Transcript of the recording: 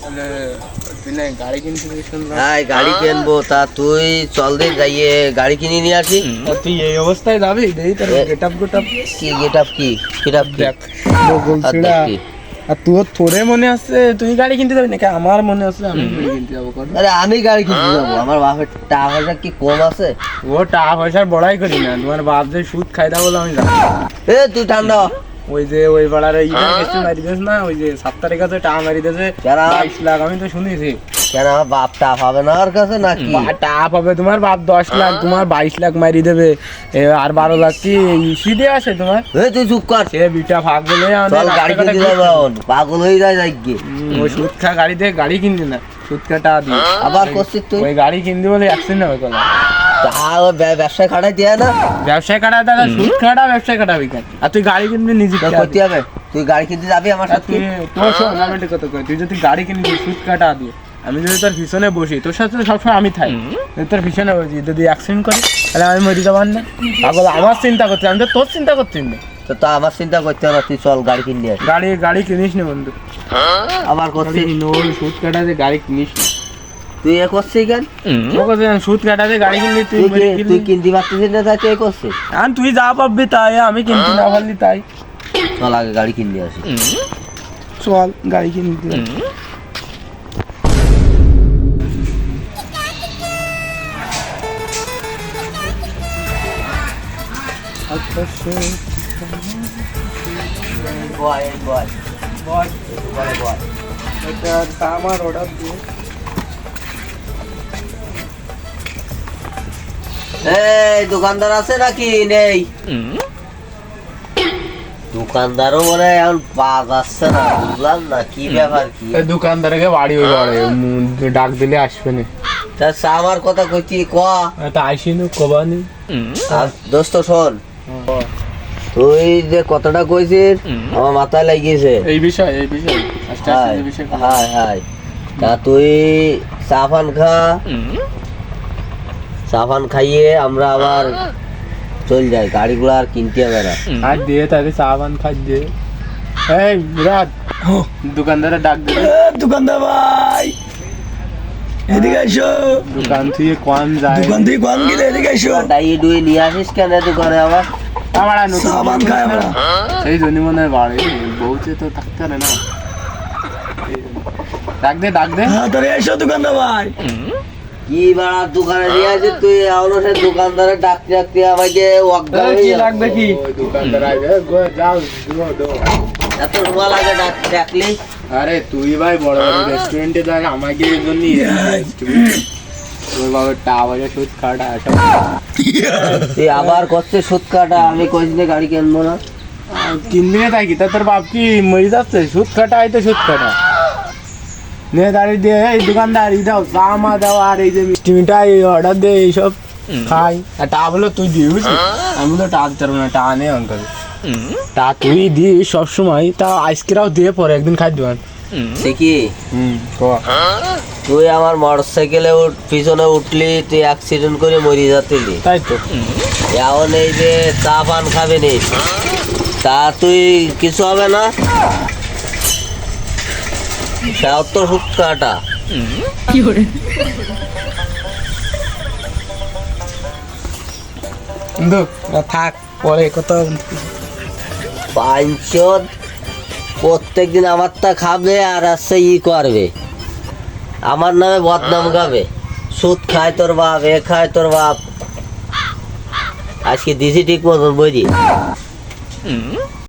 তাহলে তুই না গাড়ি কিনতে যাবি শুনলাম হ্যাঁ গাড়ি কিনবো। তা তুই চল দিন যাইয়ে গাড়ি কিনে নিয়ে আসি। তুই এই অবস্থায় যাবি? দেখি তোর কি কি? কি? আর মনে আছে তুই গাড়ি কিনতে যাবি নাকি? আমার মনে আছে আমি গাড়ি কিনতে যাব আরে আমি গাড়ি কিনতে যাব। আমার বাপের টাকা পয়সা কি কম আছে? ও টাকা পয়সার বড়াই করি না। তোমার বাপ যে সুদ খাই দাও বলে আমি এ তুই ঠান্ডা। ওই যে ওই পাড়ার ইটা কেসে মারি দিস না ওই যে সাত তারিখ আছে টাকা মারি দিয়েছে। যারা- বাইশ লাখ আমি তো শুনেছি। কেন? বাপ টাকা পাবে না ওর কাছে নাকি? বা- টাকা পাবে তোমার বাপ দশ লাখ তোমার বাইশ লাখ মারি দেবে। আর বারো লাখ কি সিধে আছে তোমার? এ তুই চুপ কর। সে বিটা ভাগ বলে গাড়ি রাস্তাঘাটে কিনতে যাব পাগল হয়ে যায় যাই গিয়ে ওই সুদ খা গাড়ি দিয়ে গাড়ি কিনতে না। সুদ খা টাকা দিয়ে আবার করছিস তুই? ওই গাড়ি কিনতে বলে অ্যাক্সিডেন্ট হবে ব্য- ব্যবসায় খাটাই দিয়ে না ব্যবসায় কাটা দাদা সুদ কাটা ব্যবসায় কাটাবি আর তুই গাড়ি কিনবি নিজে করতে হবে। তুই গাড়ি কিনতে যাবি আমার সাথে? তোর শোন আমি একটা কথা কই তুই যদি গাড়ি কিনিস সুদ কাটা দিয়ে। আমি যদি তোর পিছনে বসি তোর সাথে সবসময় আমি থাকি যদি তোর পিছনে বসি যদি অ্যাক্সিডেন্ট করে তাহলে আমি মরে যাবার না। পাগল আমার চিন্তা করতে আমি তো তোর চিন্তা করছি না তো তা আমার চিন্তা করতে হবে তুই চল গাড়ি কিনে আস। গাড়ি গাড়ি কিনিস না বন্ধু। আবার করছিস ওই সুদ কাটা দিয়ে গাড়ি কিনিস না। তুই এ করছিস কেন ওকে সুদ কাটা দিয়ে গাড়ি কিনলি তুই তুই কিনতে পারছিস না তাই তুই এ করছিস আর তুই যা পাবি তাই আমি কিনতে না পারলি তাই চল আগে গাড়ি কিনে আসি চল গাড়ি কিনতে বয় বয় বল বয় বয় এটা আমার অর্ডার দিয়ে এই দোকানদার আছে নাকি? নেই। দোকানদারও মনে হয় এখন পাওয়া যাচ্ছে না বুঝলাম না কি ব্যাপার কি? দোকানদারকে বাড়ি ওই বাড়ি ডাক দিলে আসবে না। তা আমার কথা কইছি ক? তা আইসিনু কবানি আর দোস্ত শোন। তুই যে কথাটা কইছিস আমার মাথায় লাগিয়েছে। এই বিষয় এই বিষয়। হাই হাই তা তুই সাফান খা। সাফান খাইয়ে আমরা আবার চল যাই গাড়িগুলো আর কিনতে হবে না। আর দিয়ে তাহলে সাবান খাই দিয়ে এই মুরাদ দোকানদারে ডাক দিলে। দোকানদার ভাই! এদিকে এসো। দোকান থেকে কম যায়। দোকান থেকে গেলে এদিকে এসো। ডাই ডুই নিয়ে আসিস কেন দোকানে আবার? আমার সাবান খাই আমরা। সেই জন্য মনে হয় বাড়ি। বউতে তো থাকতে পারে না। ডাক দে ডাক দে। হ্যাঁ তাহলে এসো দোকানদার ভাই। কি বাড়ার দোকানে নিয়ে আসিস তুই? এখনও সে দোকানদারে ডাকতে ডাকতে আমাকে এই, কি লাগবে কি? দোকানদার আইবে গো যাও দিও এত রুমা লাগে ডাক ডাকলি? আরে তুই ভাই বড় বড় রেস্টুরেন্টে যাই আমাকে এই জন্য তোর টাওয়ারে সুদ কাটা তুই আবার করছে সুদ কাটা? আমি কইছি গাড়ি কিনবো না। কিনবি না তাই কি? তা তোর বাপ কি মরে যাচ্ছে? সুদ কাটা এই তো সুদ কাটা। নে দাঁড়িয়ে দিয়ে এই দোকানদার দাও জামা দাও আর এই যে মিষ্টি মিঠাই অর্ডার দে এইসব খাই। আর টা বলো তুই দিয়ে বুঝলি? আমি তো টাকা দিতে না টাকা নেই অঙ্কাল তা তুই দিস সবসময় তা আইসক্রিমও দিয়ে পরে একদিন খাই দেবেন কি? হুম তুই আমার মোটর সাইকেলে পিছনে উঠলি তুই অ্যাক্সিডেন্ট করে মরে যাতিলি। তাই তো। এখন এই যে চা পান খাবে নি তা তুই কিছু হবে না? সেও তো সুদ কাটা কিন্তু থাক পরে কত পাঁচজন প্রত্যেক দিন আমার তা খাবে আর আসছে ই করবে। আমার নামে বদনাম গাবে সুদ খায় তোর বাপ এ খায় তোর বাপ। আজকে দিছি ঠিক মতন বুঝি